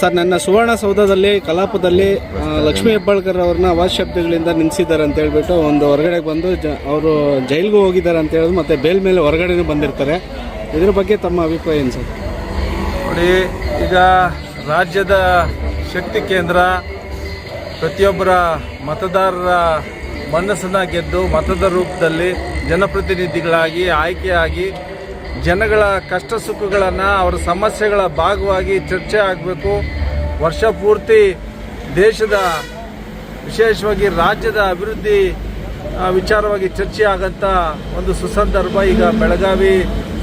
Sir, ನನ್ನ ಸುವರ್ಣಸೌಧದಲ್ಲಿ ಕಲಾಪದಲ್ಲಿ ಲಕ್ಷ್ಮೀ ಹೆಬ್ಬಾಳ್ಕರ್ ಅವ್ರನ್ನ ಅವಾಜ್ ಶಬ್ದಗಳಿಂದ ನಿಲ್ಲಿಸಿದ್ದಾರೆ ಅಂತ ಹೇಳ್ಬಿಟ್ಟು ಒಂದು ಹೊರಗಡೆ ಬಂದು ಜ, ಅವರು ಜೈಲ್ಗೂ ಹೋಗಿದ್ದಾರೆ ಅಂತ ಹೇಳಿದ್ರು ಮತ್ತೆ ಬೇಲ್ ಮೇಲೆ ಹೊರಗಡೆನೂ ಬಂದಿರ್ತಾರೆ. ಇದ್ರ ಬಗ್ಗೆ ತಮ್ಮ ಅಭಿಪ್ರಾಯ ಏನು ಸರ್? ನೋಡಿ, ಈಗ ರಾಜ್ಯದ ಶಕ್ತಿ ಕೇಂದ್ರ ಪ್ರತಿಯೊಬ್ಬರ ಮತದಾರರ ಮನಸ್ಸನ್ನು ಗೆದ್ದು ಮತದ ರೂಪದಲ್ಲಿ ಜನಪ್ರತಿನಿಧಿಗಳಾಗಿ, ಆಯ್ಕೆಯಾಗಿ ಜನಗಳ ಕಷ್ಟ ಸುಖಗಳನ್ನು ಅವರ ಸಮಸ್ಯೆಗಳ ಭಾಗವಾಗಿ ಚರ್ಚೆ ಆಗಬೇಕು. ವರ್ಷ ಪೂರ್ತಿ ದೇಶದ ವಿಶೇಷವಾಗಿ ರಾಜ್ಯದ ಅಭಿವೃದ್ಧಿ ವಿಚಾರವಾಗಿ ಚರ್ಚೆ ಆಗಂತ ಒಂದು ಸುಸಂದರ್ಭ ಈಗ ಬೆಳಗಾವಿ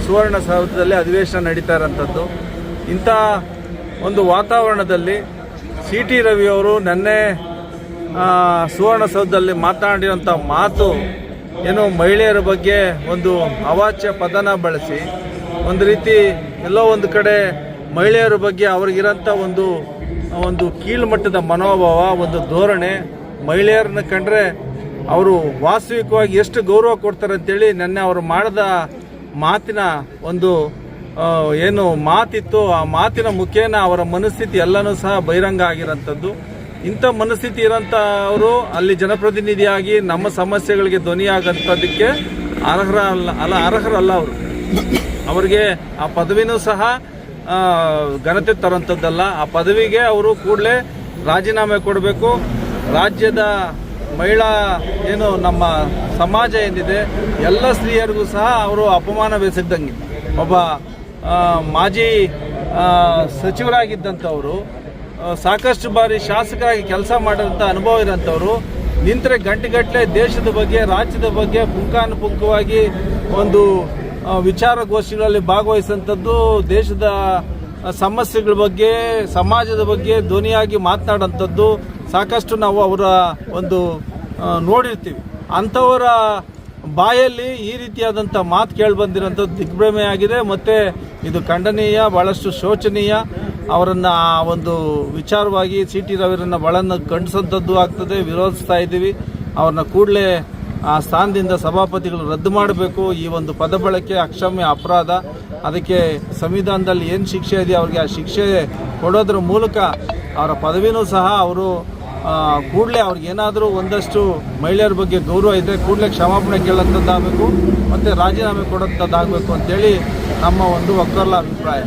ಸುವರ್ಣಸೌಧದಲ್ಲಿ ಅಧಿವೇಶನ ನಡೀತಾ ಇರೋಂಥದ್ದು. ಇಂಥ ಒಂದು ವಾತಾವರಣದಲ್ಲಿ ಸಿ ಟಿ ರವಿಯವರು ನೆನ್ನೆ ಸುವರ್ಣ ಸುವರ್ಣಸೌಧದಲ್ಲಿ ಮಾತನಾಡಿರೋಂಥ ಮಾತು ಏನು ಮಹಿಳೆಯರ ಬಗ್ಗೆ ಒಂದು ಅವಾಚ್ಯ ಪದನ ಬಳಸಿ, ಒಂದು ರೀತಿ ಎಲ್ಲೋ ಒಂದು ಕಡೆ ಮಹಿಳೆಯರ ಬಗ್ಗೆ ಅವ್ರಿಗಿರೋಂಥ ಒಂದು ಒಂದು ಕೀಳುಮಟ್ಟದ ಮನೋಭಾವ, ಒಂದು ಧೋರಣೆ ಮಹಿಳೆಯರನ್ನ ಕಂಡ್ರೆ ಅವರು ವಾಸ್ತವಿಕವಾಗಿ ಎಷ್ಟು ಗೌರವ ಕೊಡ್ತಾರೆ ಅಂತೇಳಿ ನೆನ್ನೆ ಅವರು ಮಾಡಿದ ಮಾತಿನ ಒಂದು ಏನು ಮಾತಿತ್ತು, ಆ ಮಾತಿನ ಮುಖೇನ ಅವರ ಮನಸ್ಥಿತಿ ಎಲ್ಲನೂ ಸಹ ಬಹಿರಂಗ ಆಗಿರೋಂಥದ್ದು. ಇಂಥ ಮನಸ್ಥಿತಿ ಇರೋಂಥ ಅವರು ಅಲ್ಲಿ ಜನಪ್ರತಿನಿಧಿಯಾಗಿ ನಮ್ಮ ಸಮಸ್ಯೆಗಳಿಗೆ ಧ್ವನಿಯಾಗಂಥದ್ದಕ್ಕೆ ಅರ್ಹರ ಅಲ್ಲ ಅಲ್ಲ, ಅರ್ಹರಲ್ಲ ಅವರು. ಅವರಿಗೆ ಆ ಪದವಿನೂ ಸಹ ಘನತೆ ತರೋಂಥದ್ದಲ್ಲ ಆ ಪದವಿಗೆ ಅವರು ಕೂಡಲೇ ರಾಜೀನಾಮೆ ಕೊಡಬೇಕು. ರಾಜ್ಯದ ಮಹಿಳಾ ಏನು ನಮ್ಮ ಸಮಾಜ ಏನಿದೆ, ಎಲ್ಲ ಸ್ತ್ರೀಯರಿಗೂ ಸಹ ಅವರು ಅಪಮಾನವೆಸಗ್ದಂಗೆ ಒಬ್ಬ ಮಾಜಿ ಸಚಿವರಾಗಿದ್ದಂಥವರು ಸಾಕಷ್ಟು ಬಾರಿ ಶಾಸಕರಾಗಿ ಕೆಲಸ ಮಾಡಿದಂಥ ಅನುಭವ ಇರೋಂಥವ್ರು. ನಿಂತರೆ ಗಂಟೆಗಟ್ಟಲೆ ದೇಶದ ಬಗ್ಗೆ, ರಾಜ್ಯದ ಬಗ್ಗೆ ಪುಂಖಾನುಪುಂಖವಾಗಿ ಒಂದು ವಿಚಾರ ವಿಚಾರಗೋಷ್ಠಿಗಳಲ್ಲಿ ಭಾಗವಹಿಸುವಂಥದ್ದು ದೇಶದ ಸಮಸ್ಯೆಗಳ ಬಗ್ಗೆ, ಸಮಾಜದ ಬಗ್ಗೆ ಧ್ವನಿಯಾಗಿ ಮಾತನಾಡುವಂಥದ್ದು ಸಾಕಷ್ಟು ನಾವು ಅವರ ಒಂದು ನೋಡಿರ್ತೀವಿ. ಅಂಥವರ ಬಾಯಲ್ಲಿ ಈ ರೀತಿಯಾದಂಥ ಮಾತು ಕೇಳಿ ಬಂದಿರೋಂಥದ್ದು ದಿಗ್ಭ್ರಮೆ ಆಗಿದೆ ಮತ್ತು ಇದು ಖಂಡನೀಯ ಭಾಳಷ್ಟು ಶೋಚನೀಯ. ಅವರನ್ನು ಆ ಒಂದು ವಿಚಾರವಾಗಿ ಸಿ ಟಿ ರವಿರನ್ನು ಬಳನ್ನು ಖಂಡಿಸೋಂಥದ್ದು ಆಗ್ತದೆ. ವಿರೋಧಿಸ್ತಾ ಇದ್ದೀವಿ. ಅವ್ರನ್ನ ಕೂಡಲೇ ಆ ಸ್ಥಾನದಿಂದ ಸಭಾಪತಿಗಳು ರದ್ದು ಮಾಡಬೇಕು. ಈ ಒಂದು ಪದ ಬಳಕೆ ಅಕ್ಷಮ್ಯ ಅಪರಾಧ. ಅದಕ್ಕೆ ಸಂವಿಧಾನದಲ್ಲಿ ಏನು ಶಿಕ್ಷೆ ಇದೆ ಅವ್ರಿಗೆ ಆ ಶಿಕ್ಷೆ ಕೊಡೋದ್ರ ಮೂಲಕ ಅವರ ಪದವಿನೂ ಸಹ ಅವರು ಕೂಡಲೇ ಅವ್ರಿಗೆ ಏನಾದರೂ ಒಂದಷ್ಟು ಮಹಿಳೆಯರ ಬಗ್ಗೆ ಗೌರವ ಇದೆ ಕೂಡಲೇ ಕ್ಷಮಾಪಣೆ ಕೇಳೋಂಥದ್ದಾಗಬೇಕು ಮತ್ತು ರಾಜೀನಾಮೆ ಕೊಡೋಂಥದ್ದಾಗಬೇಕು ಅಂತೇಳಿ ನಮ್ಮ ಒಂದು ಒಕ್ಕರ್ಲ ಅಭಿಪ್ರಾಯ.